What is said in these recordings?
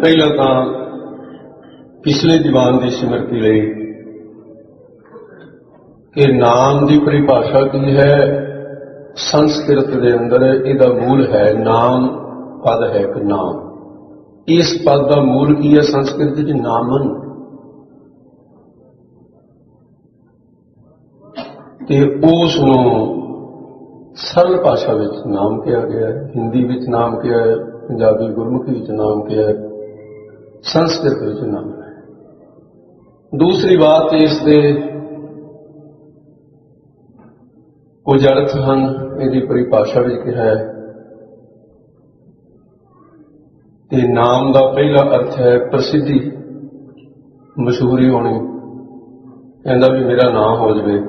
ਪਹਿਲਾਂ ਤਾਂ ਪਿਛਲੇ ਦੀਵਾਨ ਦੀ ਸਿਮਰਤੀ ਲਈ ਕਿ ਨਾਮ ਦੀ ਪਰਿਭਾਸ਼ਾ ਕੀ ਹੈ? ਸੰਸਕ੍ਰਿਤ ਦੇ ਅੰਦਰ ਇਹਦਾ ਮੂਲ ਹੈ ਨਾਮ, ਪਦ ਹੈ ਇੱਕ ਨਾਮ। ਇਸ ਪਦ ਦਾ ਮੂਲ ਕੀ ਹੈ ਸੰਸਕ੍ਰਿਤ ਵਿੱਚ? ਨਾਮਨ। ਤੇ ਉਸ ਨੂੰ ਸਰਲ ਭਾਸ਼ਾ ਵਿੱਚ ਨਾਮ ਕਿਹਾ ਗਿਆ ਹੈ, ਹਿੰਦੀ ਵਿੱਚ ਨਾਮ ਕਿਹਾ ਹੈ, ਪੰਜਾਬੀ ਗੁਰਮੁਖੀ ਵਿੱਚ ਨਾਮ ਕਿਹਾ ਹੈ। ਸੰਸਕ੍ਰਿਤ ਵਿੱਚ ਨਾਮ ਹੈ। ਦੂਸਰੀ ਬਾਤ ਇਸ ਦੇ ਕੁਝ ਅਰਥ ਹਨ, ਇਹਦੀ ਪਰਿਭਾਸ਼ਾ ਵਿੱਚ ਕਿਹਾ ਹੈ। ਤੇ ਨਾਮ ਦਾ ਪਹਿਲਾ ਅਰਥ ਹੈ ਪ੍ਰਸਿੱਧੀ, ਮਸ਼ਹੂਰੀ ਹੋਣੀ। ਕਹਿੰਦਾ ਵੀ ਮੇਰਾ ਨਾਮ ਹੋ ਜਾਵੇ।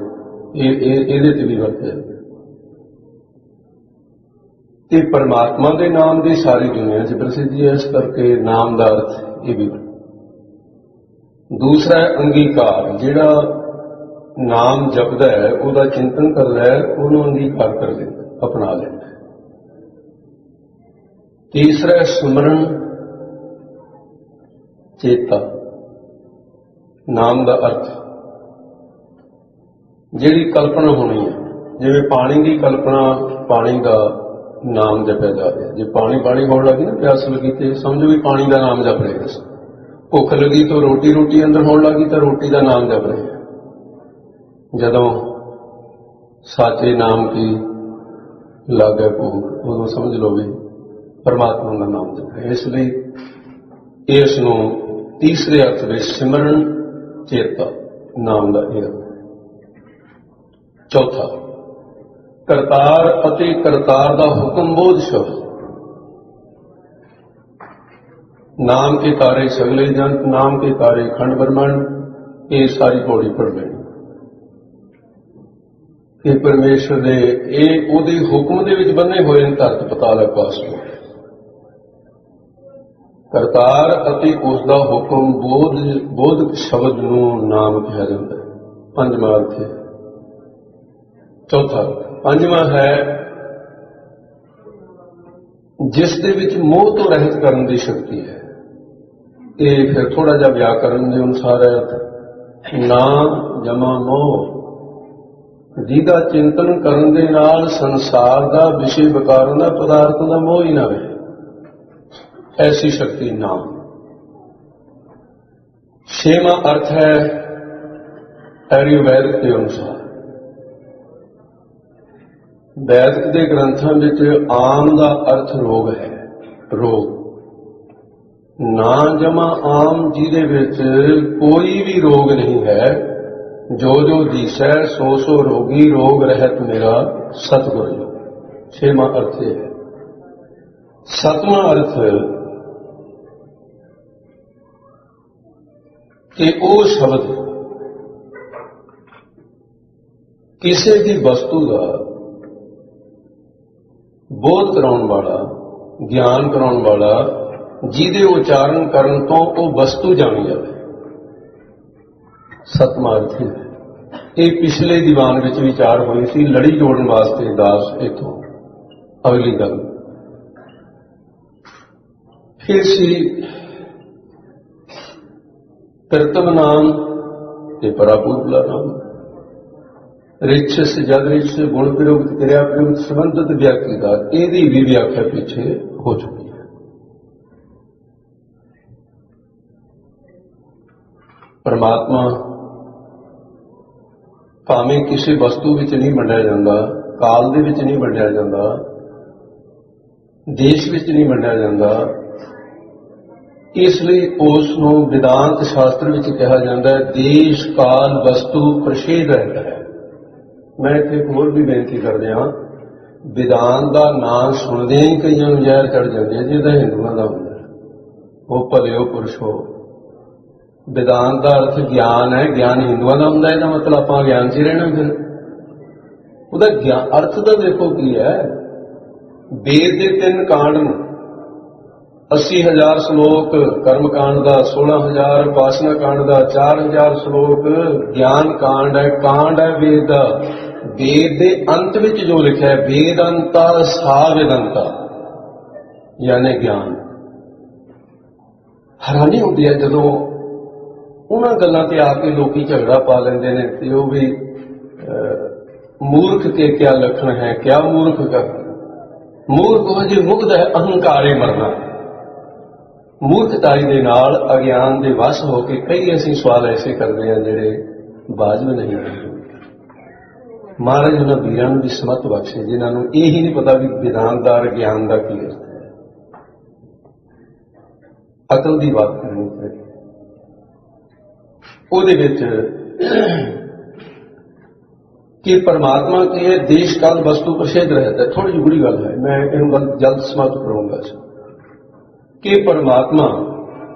ਇਹ ਇਹ, ਇਹਦੇ ਤੇ ਵੀ ਵਰਤਿਆ ਤੇ ਪਰਮਾਤਮਾ ਦੇ ਨਾਮ ਦੀ ਸਾਰੀ ਦੁਨੀਆ 'ਚ ਪ੍ਰਸਿੱਧੀ ਹੈ, ਇਸ ਕਰਕੇ ਨਾਮ ਦਾ ਅਰਥ ਇਹ ਵੀ। ਦੂਸਰਾ ਅੰਗੀਕਾਰ, ਜਿਹੜਾ ਨਾਮ ਜਪਦਾ ਹੈ, ਉਹਦਾ ਚਿੰਤਨ ਕਰਦਾ ਹੈ, ਉਹਨੂੰ ਅੰਗੀਕਾਰ ਕਰ ਲੈਂਦਾ ਅਪਣਾ ਲੈਂਦਾ ਤੀਸਰਾ ਸਿਮਰਨ ਚੇਤਾ, ਨਾਮ ਦਾ ਅਰਥ। ਜਿਹੜੀ ਕਲਪਨਾ ਹੋਣੀ ਹੈ, ਜਿਵੇਂ ਪਾਣੀ ਦੀ ਕਲਪਨਾ, ਪਾਣੀ ਦਾ ਨਾਮ ਜਪਿਆ ਜਾ ਰਿਹਾ। ਜੇ ਪਾਣੀ ਪਾਣੀ ਹੋਣ ਲੱਗੀ ਨਾ, ਪਿਆਸ ਲੱਗੀ ਤੇ ਸਮਝੋ ਵੀ ਪਾਣੀ ਦਾ ਨਾਮ ਜਪ ਰਹੇ। ਸੀ ਭੁੱਖ ਲੱਗੀ ਤਾਂ ਰੋਟੀ ਰੋਟੀ ਅੰਦਰ ਹੋਣ ਲੱਗੀ ਤਾਂ ਰੋਟੀ ਦਾ ਨਾਮ ਜਪ ਰਹੇ। ਜਦੋਂ ਸਾਚੇ ਨਾਮ ਕੀ ਲਾਗੇ ਭੂਖ ਉਦੋਂ ਸਮਝ ਲਓ ਵੀ ਪਰਮਾਤਮਾ ਦਾ ਨਾਮ ਜਪ ਰਿਹਾ। ਇਸ ਲਈ ਇਸ ਨੂੰ ਤੀਸਰੇ ਅਰਥ ਵਿੱਚ ਸਿਮਰਨ ਚੇਤਾ ਨਾਮ ਦਾ ਇਹ ਅਰਥ। ਚੌਥਾ ਕਰਤਾਰ ਅਤੇ ਕਰਤਾਰ ਦਾ ਹੁਕਮ ਬੋਧ ਸ਼ਬਦ ਨਾਮ ਕੇ ਤਾਰੇ ਸਗਲੇ ਜੰਤ ਨਾਮ ਕੇ ਤਾਰੇ ਖੰਡ ਬ੍ਰਹਮੰਡ, ਇਹ ਸਾਰੀ ਪੌੜੀ ਪੜ ਲੈਣੀ ਕਿ ਪਰਮੇਸ਼ਰ ਦੇ, ਇਹ ਉਹਦੇ ਹੁਕਮ ਦੇ ਵਿੱਚ ਬੰਨੇ ਹੋਏ ਨੇ ਧਰਤ ਪਤਾਲ ਆਕਾਸ਼ ਨੂੰ ਕਰਤਾਰ ਅਤੇ ਉਸ ਦਾ ਹੁਕਮ ਬੋਧ ਬੋਧ ਸ਼ਬਦ ਨੂੰ ਨਾਮ ਕਿਹਾ ਜਾਂਦਾ ਹੈ। ਪੰਜਵਾਂ ਅਰਥ ਹੈ ਚੌਥਾ, ਪੰਜਵਾਂ ਹੈ ਜਿਸ ਦੇ ਵਿੱਚ ਮੋਹ ਤੋਂ ਰਹਿਤ ਕਰਨ ਦੀ ਸ਼ਕਤੀ ਹੈ। ਇਹ ਫਿਰ ਥੋੜਾ ਜਿਹਾ ਵਿਆਕਰਨ ਦੇ ਅਨੁਸਾਰ ਹੈ ਨਾ ਜਮਾ ਮੋਹ। ਜਿਹਦਾ ਚਿੰਤਨ ਕਰਨ ਦੇ ਨਾਲ ਸੰਸਾਰ ਦਾ ਵਿਸ਼ੇ ਵਿਕਾਰਾਂ ਦਾ ਪਦਾਰਥ ਦਾ ਮੋਹ ਹੀ ਨਾ ਹੋਵੇ ਐਸੀ ਸ਼ਕਤੀ ਨਾ ਛੇਵਾਂ ਅਰਥ ਹੈ ਆਯੁਰਵੈਦਿਕ ਦੇ ਅਨੁਸਾਰ। ਵੈਦਿਕ ਦੇ ਗ੍ਰੰਥਾਂ ਵਿੱਚ ਆਮ ਦਾ ਅਰਥ ਰੋਗ ਹੈ। ਰੋਗ। ਨਾ ਜਮਾ ਆਮ ਜਿਹਦੇ ਵਿੱਚ ਕੋਈ ਵੀ ਰੋਗ ਨਹੀਂ ਹੈ। ਜੋ ਜੋ ਦਿਸੈ, ਸੋ ਸੋ ਰੋਗੀ ਰੋਗ ਰਹਿਤ ਮੇਰਾ ਸਤਿਗੁਰ ਜੀ ਛੇਵਾਂ ਅਰਥ ਇਹ ਹੈ। ਸਤਵਾਂ ਅਰਥ ਕਿ ਉਹ ਸ਼ਬਦ ਕਿਸੇ ਦੀ ਵਸਤੂ ਦਾ ਬੋਧ ਕਰਾਉਣ ਵਾਲਾ, ਗਿਆਨ ਕਰਾਉਣ ਵਾਲਾ, ਜਿਹਦੇ ਉਚਾਰਨ ਕਰਨ ਤੋਂ ਉਹ ਵਸਤੂ ਜਾਣੀ ਜਾਵੇ। ਸਤਮਾਰਥੀ ਇਹ ਹੈ। ਇਹ ਪਿਛਲੇ ਦੀਵਾਨ ਵਿੱਚ ਵਿਚਾਰ ਹੋਈ ਸੀ, ਲੜੀ ਜੋੜਨ ਵਾਸਤੇ ਦਾਸ ਇਥੋਂ। ਅਗਲੀ ਗੱਲ। ਫਿਰ ਸੀ ਕਰਤਵ ਨਾਮ ਤੇ ਪਰਾਪੂਤਲਾ ਨਾਮ। ਰਿਛਸ ਜਦ ਰਿਛ ਗੁਣ ਪ੍ਰਯੁਕਤ ਕਿਰਿਆ ਪ੍ਰਯੁਕਤ ਸੰਬੰਧਿਤ ਵਿਅਕਤੀ ਦਾ ਇਹਦੀ ਵੀ ਵਿਆਖਿਆ ਪਿੱਛੇ ਹੋ ਚੁੱਕੀ ਹੈ। ਪਰਮਾਤਮਾ ਭਾਵੇਂ ਕਿਸੇ ਵਸਤੂ ਵਿੱਚ ਨਹੀਂ ਵੰਡਿਆ ਜਾਂਦਾ, ਕਾਲ ਦੇ ਵਿੱਚ ਨਹੀਂ ਵੰਡਿਆ ਜਾਂਦਾ, ਦੇਸ਼ ਵਿੱਚ ਨਹੀਂ ਵੰਡਿਆ ਜਾਂਦਾ, ਇਸ ਲਈ ਉਸ ਨੂੰ ਵਿਦਾਂਤ ਸ਼ਾਸਤਰ ਵਿੱਚ ਕਿਹਾ ਜਾਂਦਾ ਹੈ, ਦੇਸ਼, ਕਾਲ, ਵਸਤੂ ਪ੍ਰਸ਼ੇਦ ਰਹਿੰਦਾ ਹੈ। ਮੈਂ ਇੱਥੇ ਹੋਰ ਵੀ ਬੇਨਤੀ ਕਰਦੇ ਹਾਂ। ਵਿਦਾਨ ਦਾ ਨਾਂ ਸੁਣਦੇ ਹੀ ਕਈਆਂ ਨੂੰ ਜ਼ਹਿਰ ਚੜ ਜਾਂਦੀ ਹੈ ਜਿਹਦਾ ਹਿੰਦੂਆਂ ਦਾ ਹੁੰਦਾ ਹੈ। ਉਹ ਭਲਿਓ ਪੁਰਸ਼ੋ। ਵਿਦਾਨ ਦਾ ਅਰਥ ਗਿਆਨ ਹੈ, ਗਿਆਨ ਹਿੰਦੂਆਂ ਦਾ ਹੁੰਦਾ ਇਹਦਾ ਮਤਲਬ ਆਪਾਂ ਗਿਆਨ 'ਚ ਹੀ ਰਹਿਣਾ ਫਿਰ। ਉਹਦਾ ਗਿਆਨ ਅਰਥ ਤਾਂ ਦੇਖੋ ਕੀ ਹੈ। ਵੇਦ ਦੇ ਤਿੰਨ ਕਾਂਡ ਨੂੰ। 80000 ਸ਼ਲੋਕ ਕਰਮ ਕਾਂਡ ਦਾ 16000 ਉਪਾਸਨਾ ਕਾਂਡ ਦਾ 4000 ਸ਼ਲੋਕ, ਗਿਆਨ ਕਾਂਡ ਹੈ ਕਾਂਡ ਹੈ ਵੇਦ ਦਾ। ਵੇਦ ਦੇ ਅੰਤ ਵਿੱਚ ਜੋ ਲਿਖਿਆ ਹੈ, ਵੇਦੰਤਾ ਸਾ ਵੇਦੰਤਾ, ਯਾਨੀ ਗਿਆਨ। ਹੈਰਾਨੀ ਹੁੰਦੀ ਹੈ ਜਦੋਂ ਉਹਨਾਂ ਗੱਲਾਂ ਤੇ ਆ ਕੇ ਲੋਕੀ ਝਗੜਾ ਪਾ ਲੈਂਦੇ ਨੇ ਤੇ ਉਹ ਵੀ ਮੂਰਖ ਕੇ ਕਿਆ ਲਖਣ ਹੈ, ਕਿਆ ਮੂਰਖ ਕਰ। ਮੂਰਖ ਉਹ ਜੇ ਮੁਗਧ ਹੈ, ਅਹੰਕਾਰੇ ਮਰਨਾ। ਮੂਰਖਤਾਈ ਦੇ ਨਾਲ ਅਗਿਆਨ ਦੇ ਵਸ ਹੋ ਕੇ ਕਈ ਅਸੀਂ ਸਵਾਲ ਐਸੇ ਕਰਦੇ ਆ ਜਿਹੜੇ ਬਾਜਬ ਨਹੀਂ ਹੁੰਦੇ। ਮਹਾਰਾਜ ਉਹਨਾਂ ਵੀਰਾਂ ਨੂੰ ਵੀ ਸਮਤ ਬਖਸ਼ੇ, ਜਿਨ੍ਹਾਂ ਨੂੰ ਇਹ ਹੀ ਨਹੀਂ ਪਤਾ ਵੀ ਵਿਧਾਨਦਾਰ ਗਿਆਨ ਦਾ ਕੀ ਅਰਥ ਹੈ। ਅਕਲ ਦੀ ਬਾਤ ਕਰਨੀ ਹੈ ਉਹਦੇ ਵਿੱਚ ਕਿ ਪਰਮਾਤਮਾ ਕੇ ਦੇਸ਼ ਕਾਲ ਵਸਤੂ ਪ੍ਰਸਿੱਧ ਰਹਿਤਾ ਹੈ ਥੋੜੀ ਜਿਹੀ ਬੁਰੀ ਗੱਲ ਹੈ, ਮੈਂ ਇਹਨੂੰ ਗੱਲ ਜਲਦ ਸਮਾਪਤ ਕਰੂੰਗਾ ਕਿ ਪਰਮਾਤਮਾ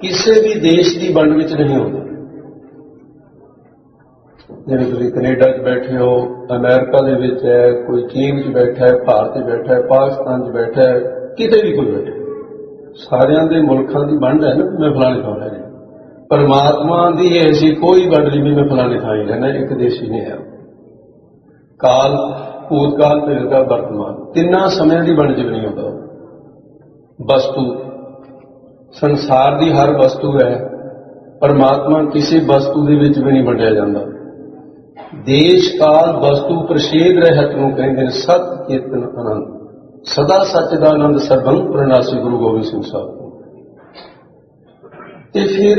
ਕਿਸੇ ਵੀ ਦੇਸ਼ ਦੀ ਵੰਡ ਵਿੱਚ ਨਹੀਂ ਹੁੰਦਾ ਜਿਵੇਂ ਤੁਸੀਂ ਕੈਨੇਡਾ 'ਚ ਬੈਠੇ ਹੋ, ਅਮਰੀਕਾ ਦੇ ਵਿੱਚ ਹੈ, ਕੋਈ ਚੀਨ 'ਚ ਬੈਠਾ ਹੈ, ਭਾਰਤ 'ਚ ਬੈਠਾ ਹੈ, ਪਾਕਿਸਤਾਨ 'ਚ ਬੈਠਾ ਹੈ, ਕਿਤੇ ਵੀ ਕੋਈ ਬੈਠਾ। ਸਾਰਿਆਂ ਦੇ ਮੁਲਕਾਂ ਦੀ ਵੰਡ ਹੈ ਨਾ, ਮੈਂ ਫਲਾਣੇ ਥਾਂ ਰਹਿਣਾ ਪਰਮਾਤਮਾ ਦੀ ਐਸੀ ਕੋਈ ਵੰਡ ਨਹੀਂ ਵੀ ਮੈਂ ਫਲਾਣੇ ਥਾਂ ਹੀ ਰਹਿਣਾ, ਇੱਕ ਦੇਸੀ ਹੀ ਨਹੀਂ ਹੈ। ਕਾਲ, ਭੂਤਕਾਲ ਭਵਿੱਖਾ ਵਰਤਮਾਨ, ਤਿੰਨਾਂ ਸਮਿਆਂ ਦੀ ਵੰਡ 'ਚ ਨਹੀਂ ਹੁੰਦਾ। ਉਹ। ਵਸਤੂ, ਸੰਸਾਰ ਦੀ ਹਰ ਵਸਤੂ ਹੈ, ਪਰਮਾਤਮਾ ਕਿਸੇ ਵਸਤੂ ਦੇ ਵਿੱਚ ਵੀ ਨਹੀਂ ਵੰਡਿਆ ਜਾਂਦਾ। ਦੇਸ਼ ਕਾਲ ਵਸਤੂ ਪ੍ਰਸ਼ੇਦ ਰਹਿਤ ਨੂੰ ਕਹਿੰਦੇ ਨੇ ਸਤ ਚੇਤਨ ਆਨੰਦ। ਸਦਾ ਸੱਚ ਦਾ ਆਨੰਦ ਸਰਬੰ ਪ੍ਰਣਾਸੀ ਗੁਰੂ ਗੋਬਿੰਦ ਸਿੰਘ ਸਾਹਿਬ ਤੇ। ਫਿਰ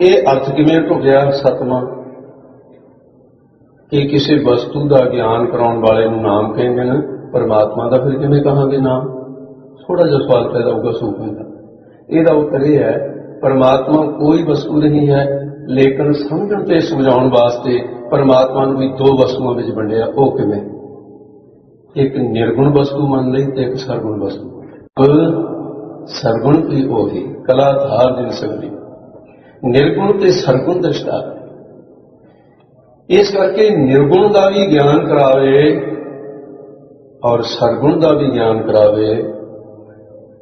ਇਹ ਅਰਥ ਕਿਵੇਂ ਢੁਕਿਆ ਸਤਵਾਂ ਕਿ ਕਿਸੇ ਵਸਤੂ ਦਾ ਗਿਆਨ ਕਰਾਉਣ ਵਾਲੇ ਨੂੰ ਨਾਮ ਕਹਿੰਦੇ ਨੇ, ਪਰਮਾਤਮਾ ਦਾ ਫਿਰ ਕਿਵੇਂ ਕਹਾਂਗੇ ਨਾਮ? ਥੋੜਾ ਜਿਹਾ ਸਵਾਲ ਪੈਦਾ ਹੋਊਗਾ ਸੂਫੀ ਦਾ। ਇਹਦਾ ਉੱਤਰ ਇਹ ਹੈ, ਪਰਮਾਤਮਾ ਕੋਈ ਵਸਤੂ ਨਹੀਂ ਹੈ ਲੇਕਿਨ ਸਮਝਣ ਤੇ ਸਮਝਾਉਣ ਵਾਸਤੇ ਪਰਮਾਤਮਾ ਨੂੰ ਵੀ ਦੋ ਵਸਤੂਆਂ ਵਿੱਚ ਵੰਡਿਆ, ਉਹ ਕਿਵੇਂ? ਇੱਕ ਨਿਰਗੁਣ ਵਸਤੂ ਮੰਨ ਲਈ ਤੇ ਇੱਕ ਸਰਗੁਣ ਵਸਤੂ ਕੁਲ ਸਰਗੁਣ ਕੀ ਉਹੀ? ਕਲਾ ਧਾਰ ਜਿਨ ਸਕਦੀ ਨਿਰਗੁਣ ਤੇ ਸਰਗੁਣ ਦ੍ਰਿਸ਼ਟਾ ਇਸ ਕਰਕੇ ਨਿਰਗੁਣ ਦਾ ਵੀ ਗਿਆਨ ਕਰਾਵੇ ਔਰ ਸਰਗੁਣ ਦਾ ਵੀ ਗਿਆਨ ਕਰਾਵੇ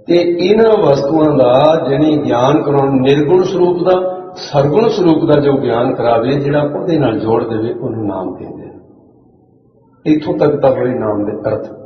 ਤੇ ਇਹਨਾਂ ਵਸਤੂਆਂ ਦਾ ਜਿਹਨੇ ਗਿਆਨ ਕਰਾਉਣ ਨਿਰਗੁਣ ਸਰੂਪ ਦਾ ਸਰਗੁਣ ਸਰੂਪ ਦਾ ਜੋ ਗਿਆਨ ਕਰਾਵੇ, ਜਿਹੜਾ ਉਹਦੇ ਨਾਲ ਜੋੜ ਦੇਵੇ, ਉਹਨੂੰ ਨਾਮ ਕਹਿੰਦੇ ਨੇ ਇੱਥੋਂ ਤੱਕ ਤਾਂ ਹੋਏ ਨਾਮ ਦੇ ਅਰਥ